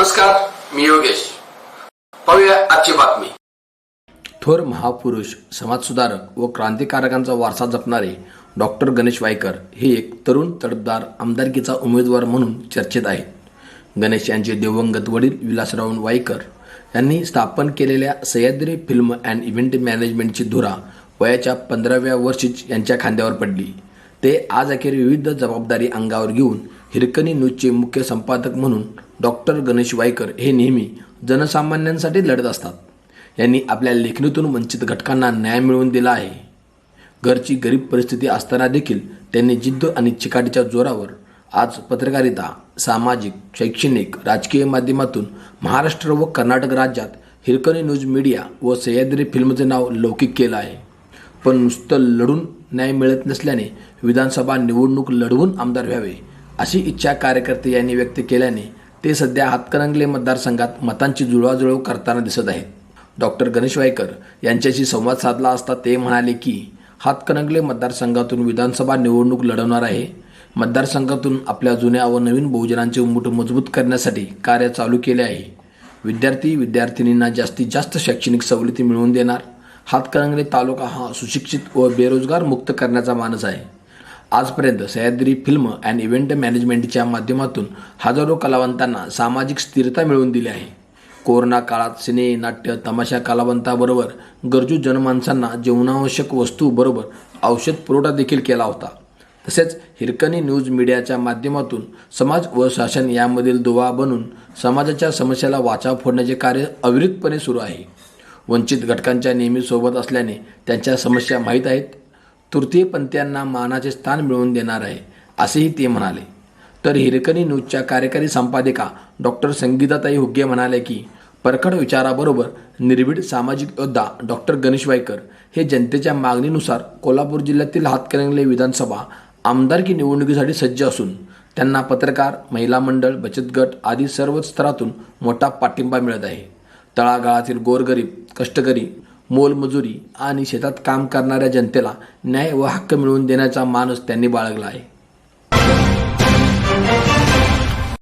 नमस्कार मी योगेश. पाहूया आजची बातमी. थोर महापुरुष समाजसुधारक व क्रांतिकारकांचा वारसा जपणारे डॉक्टर गणेश वायकर हे एक तरुण तडफदार आमदारकीचा उमेदवार म्हणून चर्चेत आहेत. गणेश यांचे दिवंगत वडील विलासराव वायकर यांनी स्थापन केलेल्या सह्याद्री फिल्म अँड इव्हेंट मॅनेजमेंटची धुरा वयाच्या पंधराव्या वर्षीच यांच्या खांद्यावर पडली. ते आज अखेर विविध जबाबदारी अंगावर घेऊन हिरकणी न्यूजचे मुख्य संपादक म्हणून डॉक्टर गणेश वायकर हे नेहमी जनसामान्यांसाठी लढत असतात. यांनी आपल्या लेखणीतून वंचित घटकांना न्याय मिळवून दिला आहे. घरची गरीब परिस्थिती असताना देखील त्यांनी जिद्द आणि चिकाटीच्या जोरावर आज पत्रकारिता सामाजिक शैक्षणिक राजकीय माध्यमातून महाराष्ट्र व कर्नाटक राज्यात हिरकणी न्यूज मीडिया व सह्याद्री फिल्मचे नाव लौकिक केलं आहे. पण नुसतं लढून न्याय मिळत नसल्याने विधानसभा निवडणूक लढवून आमदार व्हावे अशी इच्छा कार्यकर्ते यांनी व्यक्त केल्याने ते सध्या हातकणंगले मतदारसंघात मतांची जुळवाजुळव करताना दिसत आहेत. डॉक्टर गणेश वायकर यांच्याशी संवाद साधला असता ते म्हणाले की हातकणंगले मतदारसंघातून विधानसभा निवडणूक लढवणार आहे. मतदारसंघातून आपल्या जुन्या व नवीन बहुजनांचे उमूठ मजबूत करण्यासाठी कार्य चालू केले आहे. विद्यार्थी विद्यार्थिनींना जास्तीत जास्त शैक्षणिक सवलती मिळवून देणार. हातकणंगले तालुका हा सुशिक्षित व बेरोजगार मुक्त करण्याचा मानस आहे. आजपर्यंत सह्याद्री फिल्म अँड इव्हेंट मॅनेजमेंटच्या माध्यमातून हजारो कलावंतांना सामाजिक स्थिरता मिळवून दिली आहे. कोरोना काळात सिने नाट्य तमाशा कलावंताबरोबर गरजू जनमानसांना जीवनावश्यक वस्तूबरोबर औषध पुरवठा देखील केला होता. तसेच हिरकणी न्यूज मीडियाच्या माध्यमातून समाज व शासन यामधील दुवा बनून समाजाच्या समस्याला वाचा फोडण्याचे कार्य अविरतपणे सुरू आहे. वंचित घटकांच्या नेहमी सोबत असल्याने त्यांच्या समस्या माहीत आहेत. तृतीयपंथीयांना मानाचे स्थान मिळवून देणार आहे असेही ते म्हणाले. तर हिरकणी न्यूजच्या कार्यकारी संपादिका डॉक्टर संगीताताई हुग्गे म्हणाले की परखड विचाराबरोबर निर्भीड सामाजिक योद्धा डॉक्टर गणेश वायकर हे जनतेच्या मागणीनुसार कोल्हापूर जिल्ह्यातील हातकणंगले विधानसभा आमदारकी निवडणुकीसाठी सज्ज असून त्यांना पत्रकार महिला मंडळ बचत गट आदी सर्व स्तरातून मोठा पाठिंबा मिळत आहे. तळागाळातील गोरगरीब कष्टकरी मोलमजुरी आणि शेतात काम करणाऱ्या जनतेला न्याय व हक्क मिळवून देण्याचा मानस त्यांनी बाळगला आहे.